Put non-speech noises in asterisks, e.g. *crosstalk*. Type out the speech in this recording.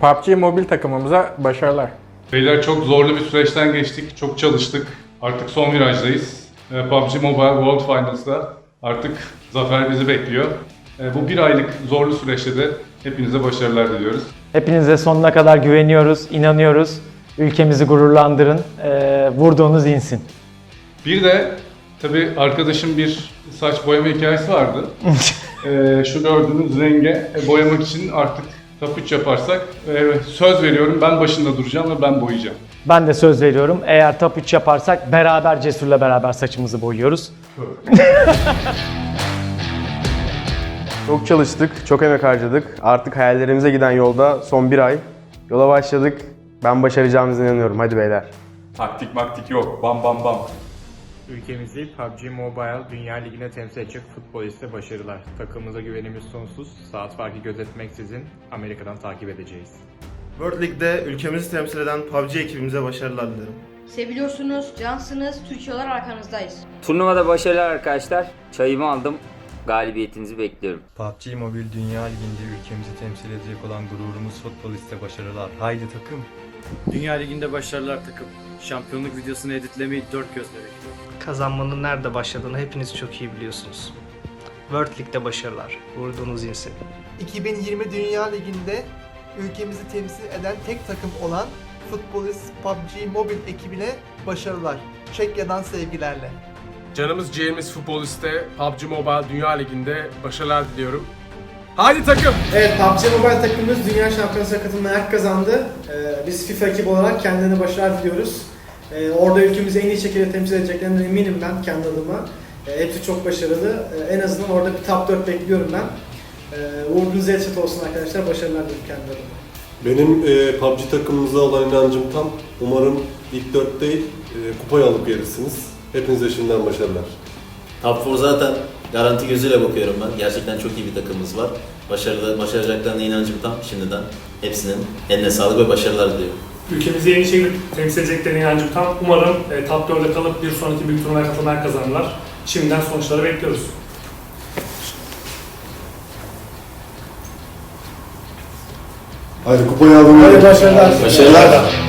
PUBG mobil takımımıza başarılar. Beyler çok zorlu bir süreçten geçtik, çok çalıştık. Artık son virajdayız. Ee, PUBG Mobile World Finals'da artık zafer bizi bekliyor. Ee, Bu bir aylık zorlu süreçte de hepinize başarılar diliyoruz. Hepinize sonuna kadar güveniyoruz, inanıyoruz. Ülkemizi gururlandırın, ee, vurduğunuz insin. Bir de tabii arkadaşım bir saç boyama hikayesi vardı. *laughs* Ee, şu gördüğünüz renge boyamak için artık 3 yaparsak e, söz veriyorum ben başında duracağım ve ben boyayacağım. Ben de söz veriyorum. Eğer 3 yaparsak beraber Cesur'la beraber saçımızı boyuyoruz. Çok çalıştık, çok emek harcadık. Artık hayallerimize giden yolda son bir ay. Yola başladık. Ben başaracağımıza inanıyorum. Hadi beyler. Taktik maktik yok. Bam bam bam. Ülkemizi PUBG Mobile Dünya Ligi'ne temsil edecek futboliste başarılar. Takımımıza güvenimiz sonsuz. Saat farkı gözetmeksizin Amerika'dan takip edeceğiz. World League'de ülkemizi temsil eden PUBG ekibimize başarılar dilerim. Seviliyorsunuz, cansınız, Türkiye olarak arkanızdayız. Turnuvada başarılar arkadaşlar. Çayımı aldım. Galibiyetinizi bekliyorum. PUBG Mobile Dünya Ligi'nde ülkemizi temsil edecek olan gururumuz futboliste başarılar. Haydi takım. Dünya Ligi'nde başarılar takım. Şampiyonluk videosunu editlemeyi dört gözle bekliyorum. Kazanmanın nerede başladığını hepiniz çok iyi biliyorsunuz. World League'de başarılar. Vurduğunuz insin. 2020 Dünya Ligi'nde ülkemizi temsil eden tek takım olan Futbolist PUBG Mobile ekibine başarılar. Çekya'dan sevgilerle. Canımız ciğerimiz futboliste PUBG Mobile Dünya Ligi'nde başarılar diliyorum. Haydi takım! Evet PUBG Mobile takımımız Dünya Şampiyonası'na katılmaya hak kazandı. Ee, biz FIFA ekibi olarak kendilerine başarılar diliyoruz. Ee, orada ülkemizi en iyi şekilde temsil edeceklerinden eminim ben kendi adıma. Ee, hepsi çok başarılı. Ee, en azından orada bir top 4 bekliyorum ben. Ee, uğurunuz headshot olsun arkadaşlar. Başarılar diliyorum kendi adıma. Benim e, PUBG takımımıza olan inancım tam. Umarım ilk dört değil, e, kupayı alıp gelirsiniz. Hepinize şimdiden başarılar. Top 4 zaten garanti gözüyle bakıyorum ben. Gerçekten çok iyi bir takımımız var. Başarılı, başaracaklarına inancım tam şimdiden. Hepsinin eline sağlık ve başarılar diliyorum. Ülkemizi en iyi şekilde temsil edeceklerine inancım tam. Umarım e, top 4'e kalıp bir sonraki büyük turnuvaya katılmaya kazanırlar. Şimdiden sonuçları bekliyoruz. Haydi kupayı alın. Hadi başarılar. Başarılar.